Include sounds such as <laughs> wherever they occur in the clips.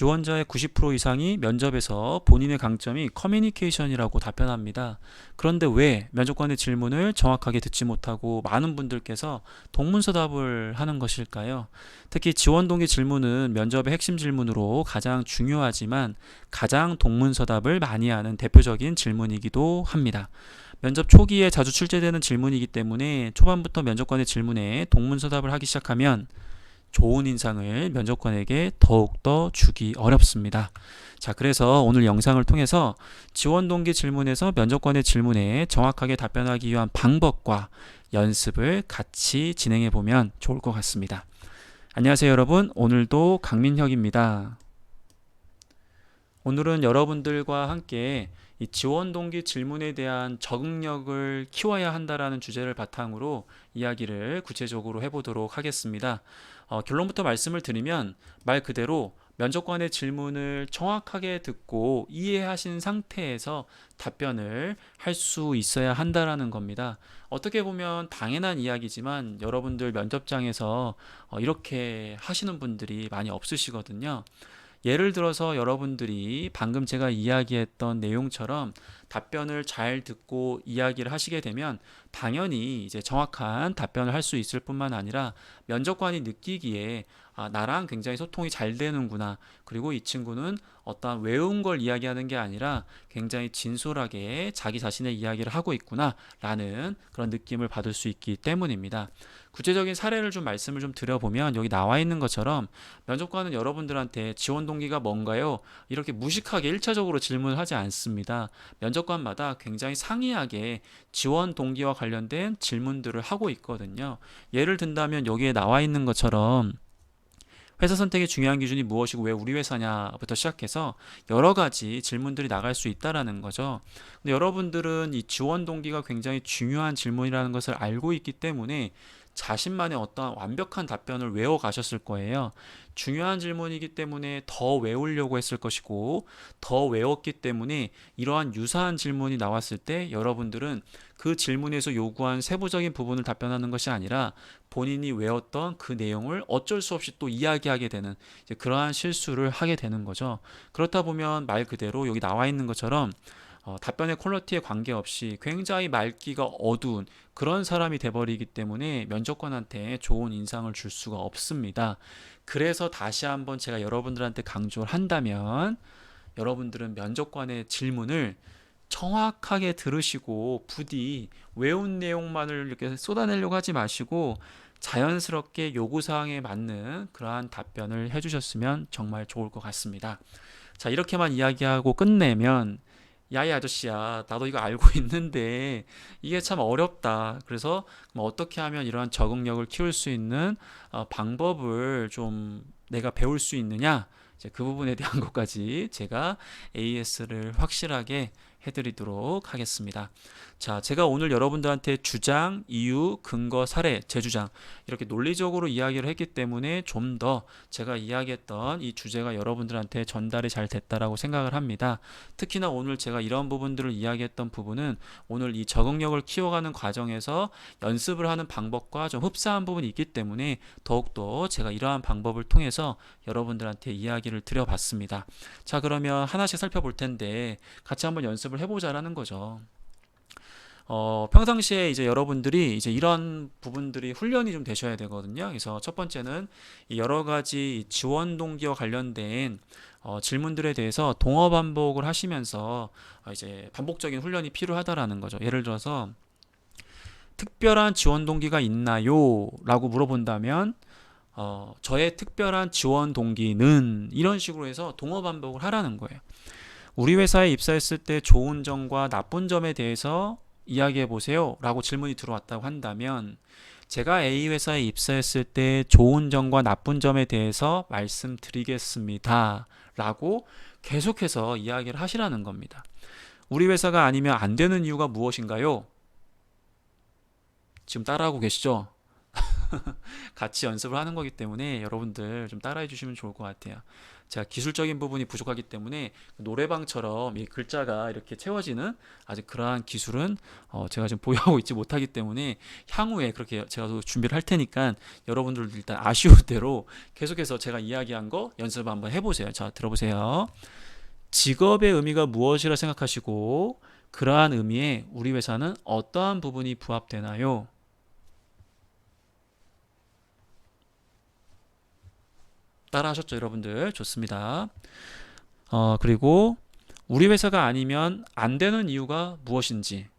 지원자의 90% 이상이 면접에서 본인의 강점이 커뮤니케이션이라고 답변합니다. 그런데 왜 면접관의 질문을 정확하게 듣지 못하고 많은 분들께서 동문서답을 하는 것일까요? 특히 지원 동기 질문은 면접의 핵심 질문으로 가장 중요하지만 가장 동문서답을 많이 하는 대표적인 질문이기도 합니다. 면접 초기에 자주 출제되는 질문이기 때문에 초반부터 면접관의 질문에 동문서답을 하기 시작하면 좋은 인상을 면접관에게 더욱더 주기 어렵습니다. 자, 그래서 오늘 영상을 통해서 지원 동기 질문에서 면접관의 질문에 정확하게 답변하기 위한 방법과 연습을 같이 진행해 보면 좋을 것 같습니다. 안녕하세요, 여러분. 오늘도 강민혁입니다. 오늘은 여러분들과 함께 이 지원 동기 질문에 대한 적응력을 키워야 한다라는 주제를 바탕으로 이야기를 구체적으로 해보도록 하겠습니다. 어, 결론부터 말씀을 드리면 말 그대로 면접관의 질문을 정확하게 듣고 이해하신 상태에서 답변을 할 수 있어야 한다라는 겁니다. 어떻게 보면 당연한 이야기지만 여러분들 면접장에서 어, 이렇게 하시는 분들이 많이 없으시거든요. 예를 들어서 여러분들이 방금 제가 이야기했던 내용처럼 답변을 잘 듣고 이야기를 하시게 되면 당연히 이제 정확한 답변을 할 수 있을 뿐만 아니라 면접관이 느끼기에 아, 나랑 굉장히 소통이 잘 되는구나. 그리고 이 친구는 어떠한 외운 걸 이야기하는 게 아니라 굉장히 진솔하게 자기 자신의 이야기를 하고 있구나. 라는 그런 느낌을 받을 수 있기 때문입니다. 구체적인 사례를 좀 말씀을 좀 드려보면 여기 나와 있는 것처럼 면접관은 여러분들한테 지원 동기가 뭔가요? 이렇게 무식하게 1차적으로 질문을 하지 않습니다. 면접 관마다 굉장히 상이하게 지원 동기와 관련된 질문들을 하고 있거든요. 예를 든다면 여기에 나와 있는 것처럼 회사 선택의 중요한 기준이 무엇이고 왜 우리 회사냐부터 시작해서 여러 가지 질문들이 나갈 수 있다라는 거죠. 근데 여러분들은 이 지원 동기가 굉장히 중요한 질문이라는 것을 알고 있기 때문에 자신만의 어떤 완벽한 답변을 외워 가셨을 거예요. 중요한 질문이기 때문에 더 외우려고 했을 것이고, 더 외웠기 때문에 이러한 유사한 질문이 나왔을 때 여러분들은 그 질문에서 요구한 세부적인 부분을 답변하는 것이 아니라 본인이 외웠던 그 내용을 어쩔 수 없이 또 이야기하게 되는 그러한 실수를 하게 되는 거죠. 그렇다 보면 말 그대로 여기 나와 있는 것처럼 어, 답변의 퀄리티에 관계없이 굉장히 말기가 어두운 그런 사람이 돼버리기 때문에 면접관한테 좋은 인상을 줄 수가 없습니다. 그래서 다시 한번 제가 여러분들한테 강조를 한다면 여러분들은 면접관의 질문을 정확하게 들으시고 부디 외운 내용만을 이렇게 쏟아내려고 하지 마시고 자연스럽게 요구사항에 맞는 그러한 답변을 해주셨으면 정말 좋을 것 같습니다. 자, 이렇게만 이야기하고 끝내면 야이 아저씨야, 나도 이거 알고 <laughs> 있는데 이게 참 어렵다. 그래서 뭐 어떻게 하면 이러한 적응력을 키울 수 있는 어, 방법을 좀 내가 배울 수 있느냐? 이제 그 부분에 대한 <laughs> 것까지 제가 AS를 확실하게 해드리도록 하겠습니다. 자, 제가 오늘 여러분들한테 주장, 이유, 근거, 사례, 재주장 이렇게 논리적으로 이야기를 했기 때문에 좀 더 제가 이야기했던 이 주제가 여러분들한테 전달이 잘 됐다라고 생각을 합니다. 특히나 오늘 제가 이런 부분들을 이야기했던 부분은 오늘 이 적응력을 키워가는 과정에서 연습을 하는 방법과 좀 흡사한 부분이 있기 때문에 더욱더 제가 이러한 방법을 통해서 여러분들한테 이야기를 드려봤습니다. 자, 그러면 하나씩 살펴볼 텐데 같이 한번 연습을 해보자라는 거죠. 어, 평상시에 이제 여러분들이 이제 이런 부분들이 훈련이 좀 되셔야 되거든요. 그래서 첫 번째는 이 여러 가지 지원 동기와 관련된 어, 질문들에 대해서 동어 반복을 하시면서 어, 이제 반복적인 훈련이 필요하다라는 거죠. 예를 들어서 특별한 지원 동기가 있나요? 라고 물어본다면 어, 저의 특별한 지원 동기는 이런 식으로 해서 동어 반복을 하라는 거예요. 우리 회사에 입사했을 때 좋은 점과 나쁜 점에 대해서 이야기해 보세요. 라고 질문이 들어왔다고 한다면 제가 A 회사에 입사했을 때 좋은 점과 나쁜 점에 대해서 말씀드리겠습니다. 라고 계속해서 이야기를 하시라는 겁니다. 우리 회사가 아니면 안 되는 이유가 무엇인가요? 지금 따라하고 계시죠? <laughs> 같이 연습을 하는 거기 때문에 여러분들 좀 따라해 주시면 좋을 것 같아요. 제가 기술적인 부분이 부족하기 때문에 노래방처럼 이 글자가 이렇게 채워지는 아직 그러한 기술은 어 제가 지금 보유하고 있지 못하기 때문에 향후에 그렇게 제가 또 준비를 할 테니까 여러분들도 일단 아쉬울 대로 계속해서 제가 이야기한 거 연습 한번 해보세요. 자, 들어보세요. 직업의 의미가 무엇이라 생각하시고 그러한 의미에 우리 회사는 어떠한 부분이 부합되나요? 따라 하셨죠, 여러분들? 좋습니다. 어, 그리고 우리 회사가 아니면 안 되는 이유가 무엇인지.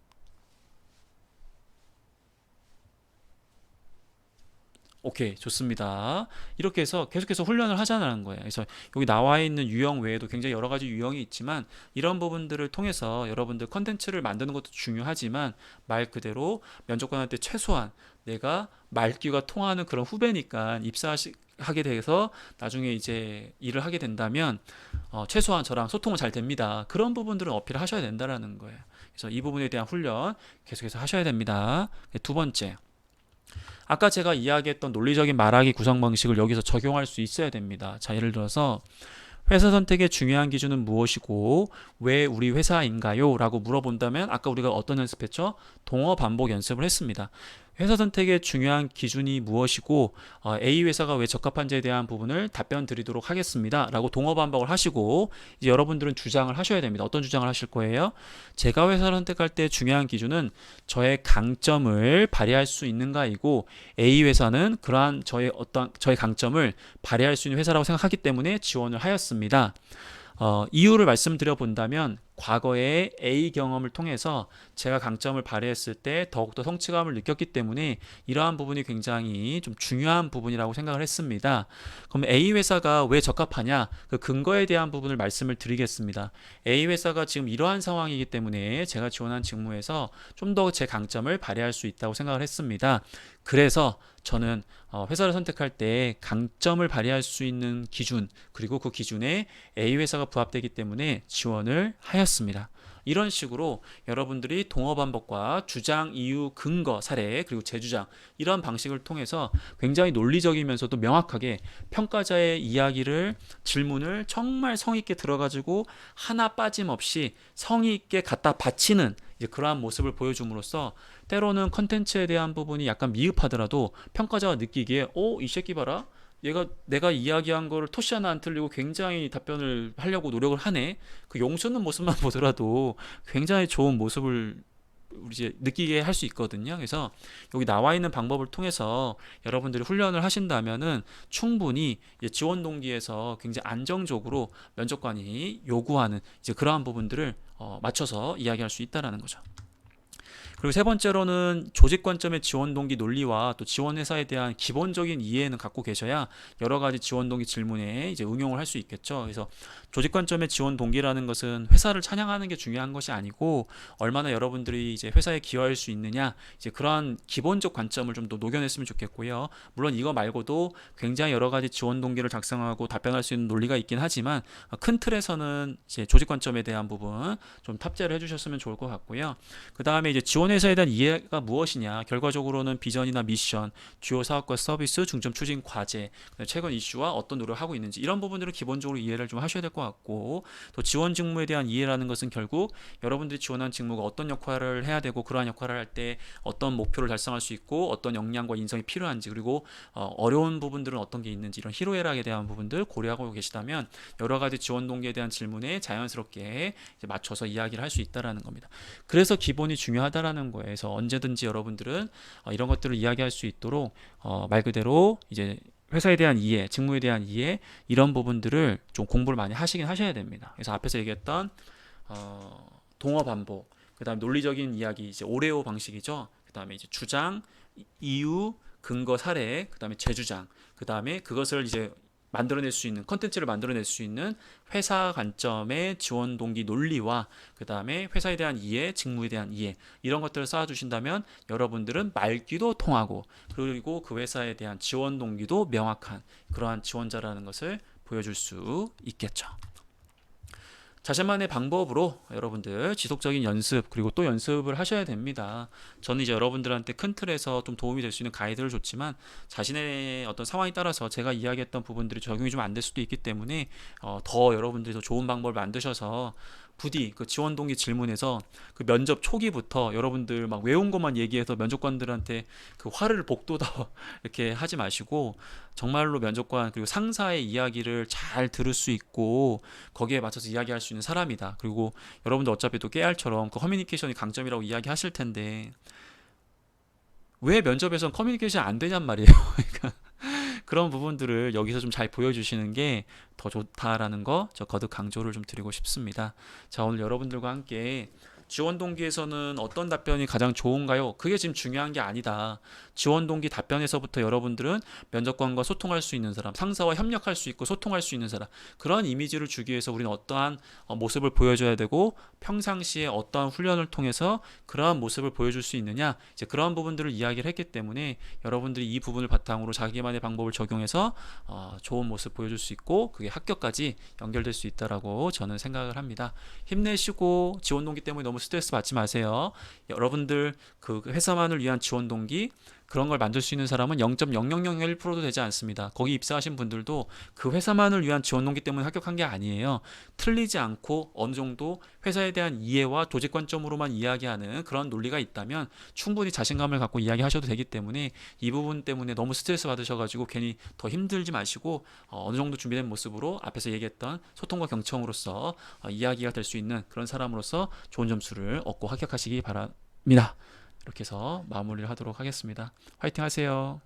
오케이, 좋습니다. 이렇게 해서 계속해서 훈련을 하자는 거예요. 그래서 여기 나와 있는 유형 외에도 굉장히 여러 가지 유형이 있지만 이런 부분들을 통해서 여러분들 컨텐츠를 만드는 것도 중요하지만 말 그대로 면접관한테 최소한 내가 말귀가 통하는 그런 후배니까 입사하게 돼서 나중에 이제 일을 하게 된다면 어, 최소한 저랑 소통은 잘 됩니다. 그런 부분들은 어필을 하셔야 된다라는 거예요. 그래서 이 부분에 대한 훈련 계속해서 하셔야 됩니다. 두 번째. 아까 제가 이야기했던 논리적인 말하기 구성 방식을 여기서 적용할 수 있어야 됩니다. 자, 예를 들어서 회사 선택의 중요한 기준은 무엇이고 왜 우리 회사인가요? 라고 물어본다면 아까 우리가 어떤 연습했죠? 동어 반복 연습을 했습니다. 회사 선택의 중요한 기준이 무엇이고 어, A 회사가 왜 적합한지에 대한 부분을 답변 드리도록 하겠습니다. 라고 동어 반복을 하시고 이제 여러분들은 주장을 하셔야 됩니다. 어떤 주장을 하실 거예요? 제가 회사를 선택할 때 중요한 기준은 저의 강점을 발휘할 수 있는가이고 A 회사는 그러한 저의 어떤 저의 강점을 발휘할 수 있는 회사라고 생각하기 때문에 지원을 하였습니다. 어, 이유를 말씀드려 본다면 과거의 A 경험을 통해서 제가 강점을 발휘했을 때 더욱더 성취감을 느꼈기 때문에 이러한 부분이 굉장히 좀 중요한 부분이라고 생각을 했습니다. 그럼 A 회사가 왜 적합하냐? 그 근거에 대한 부분을 말씀을 드리겠습니다. A 회사가 지금 이러한 상황이기 때문에 제가 지원한 직무에서 좀 더 제 강점을 발휘할 수 있다고 생각을 했습니다. 그래서 저는 어, 회사를 선택할 때 강점을 발휘할 수 있는 기준 그리고 그 기준에 A 회사가 부합되기 때문에 지원을 하였습니다. 이런 식으로 여러분들이 동어 반복과 주장, 이유, 근거, 사례 그리고 재주장 이런 방식을 통해서 굉장히 논리적이면서도 명확하게 평가자의 이야기를 질문을 정말 성의 있게 들어가지고 하나 빠짐없이 성의 있게 갖다 바치는 그러한 모습을 보여줌으로써 때로는 컨텐츠에 대한 부분이 약간 미흡하더라도 평가자가 느끼기에 어, 이 새끼 봐라. 얘가 내가 이야기한 거를 토시 하나 안 틀리고 굉장히 답변을 하려고 노력을 하네. 그 용서는 모습만 <laughs> 보더라도 굉장히 좋은 모습을 우리 이제 느끼게 할 수 있거든요. 그래서 여기 나와 있는 방법을 통해서 여러분들이 훈련을 하신다면은 충분히 지원 동기에서 굉장히 안정적으로 면접관이 요구하는 이제 그러한 부분들을 어 맞춰서 이야기할 수 있다라는 거죠. 그리고 세 번째로는 조직 관점의 지원 동기 논리와 또 지원 회사에 대한 기본적인 이해는 갖고 계셔야 여러 가지 지원 동기 질문에 이제 응용을 할 수 있겠죠. 그래서 조직 관점의 지원 동기라는 것은 회사를 찬양하는 게 중요한 것이 아니고 얼마나 여러분들이 이제 회사에 기여할 수 있느냐 이제 그러한 기본적 관점을 좀 더 녹여냈으면 좋겠고요. 물론 이거 말고도 굉장히 여러 가지 지원 동기를 작성하고 답변할 수 있는 논리가 있긴 하지만 큰 틀에서는 이제 조직 관점에 대한 부분 좀 탑재를 해주셨으면 좋을 것 같고요. 그 다음에 이제 지원 회사에 대한 이해가 무엇이냐 결과적으로는 비전이나 미션, 주요 사업과 서비스, 중점 추진 과제, 최근 이슈와 어떤 노력을 하고 있는지 이런 부분들을 기본적으로 이해를 좀 하셔야 될 것 같고 또 지원 직무에 대한 이해라는 것은 결국 여러분들이 지원한 직무가 어떤 역할을 해야 되고 그러한 역할을 할 때 어떤 목표를 달성할 수 있고 어떤 역량과 인성이 필요한지 그리고 어, 려운 부분들은 어떤 게 있는지 이런 희로애락에 대한 부분들 고려하고 계시다면 여러 가지 지원 동기에 대한 질문에 자연스럽게 맞춰서 이야기를 할 수 있다라는 겁니다. 그래서 기본이 중요하다라는 거예요. 그래서 언제든지 여러분들은 어, 이런 것들을 이야기할 수 있도록 어, 말 그대로 이제 회사에 대한 이해, 직무에 대한 이해 이런 부분들을 좀 공부를 많이 하시긴 하셔야 됩니다. 그래서 앞에서 얘기했던 어, 동어 반복, 그다음 논리적인 이야기 이제 오레오 방식이죠. 그다음에 이제 주장, 이유, 근거, 사례, 그다음에 재주장, 그다음에 그것을 이제 만들어낼 수 있는 컨텐츠를 만들어낼 수 있는 회사 관점의 지원 동기 논리와 그 다음에 회사에 대한 이해, 직무에 대한 이해 이런 것들을 쌓아주신다면 여러분들은 말귀도 통하고 그리고 그 회사에 대한 지원 동기도 명확한 그러한 지원자라는 것을 보여줄 수 있겠죠. 자신만의 방법으로 여러분들 지속적인 연습 그리고 또 연습을 하셔야 됩니다. 저는 이제 여러분들한테 큰 틀에서 좀 도움이 될 수 있는 가이드를 줬지만 자신의 어떤 상황에 따라서 제가 이야기했던 부분들이 적용이 좀 안 될 수도 있기 때문에 어, 더 여러분들이 더 좋은 방법을 만드셔서 부디 그 지원 동기 질문에서 그 면접 초기부터 여러분들 막 외운 것만 얘기해서 면접관들한테 그 화를 복돋아 <laughs> 이렇게 하지 마시고 정말로 면접관 그리고 상사의 이야기를 잘 들을 수 있고 거기에 맞춰서 이야기할 수 있는 사람이다. 그리고 여러분들 어차피 또 깨알처럼 그 커뮤니케이션이 강점이라고 이야기하실 텐데 왜 면접에선 커뮤니케이션 안 되냔 말이에요. <laughs> 그러니까 그런 부분들을 여기서 좀 잘 보여주시는 게 더 좋다라는 거 저 거듭 강조를 좀 드리고 싶습니다. 자, 오늘 여러분들과 함께 지원 동기에서는 어떤 답변이 가장 좋은가요? 그게 지금 중요한 게 아니다. 지원 동기 답변에서부터 여러분들은 면접관과 소통할 수 있는 사람, 상사와 협력할 수 있고 소통할 수 있는 사람, 그런 이미지를 주기 위해서 우리는 어떠한 어, 모습을 보여줘야 되고 평상시에 어떠한 훈련을 통해서 그러한 모습을 보여줄 수 있느냐, 이제 그러한 부분들을 이야기를 했기 때문에 여러분들이 이 부분을 바탕으로 자기만의 방법을 적용해서 어, 좋은 모습 보여줄 수 있고 그게 합격까지 연결될 수 있다라고 저는 생각을 합니다. 힘내시고 지원 동기 때문에 너무 스트레스 받지 마세요. 여러분들 그 회사만을 위한 지원 동기 그런 걸 만들 수 있는 사람은 0.0001%도 되지 않습니다. 거기 입사하신 분들도 그 회사만을 위한 지원 동기 때문에 합격한 게 아니에요. 틀리지 않고 어느 정도 회사에 대한 이해와 조직 관점으로만 이야기하는 그런 논리가 있다면 충분히 자신감을 갖고 이야기하셔도 되기 때문에 이 부분 때문에 너무 스트레스 받으셔가지고 괜히 더 힘들지 마시고 어, 어느 정도 준비된 모습으로 앞에서 얘기했던 소통과 경청으로서 어, 이야기가 될 수 있는 그런 사람으로서 좋은 점수를 얻고 합격하시기 바랍니다. 이렇게 해서 마무리를 하도록 하겠습니다. 화이팅 하세요.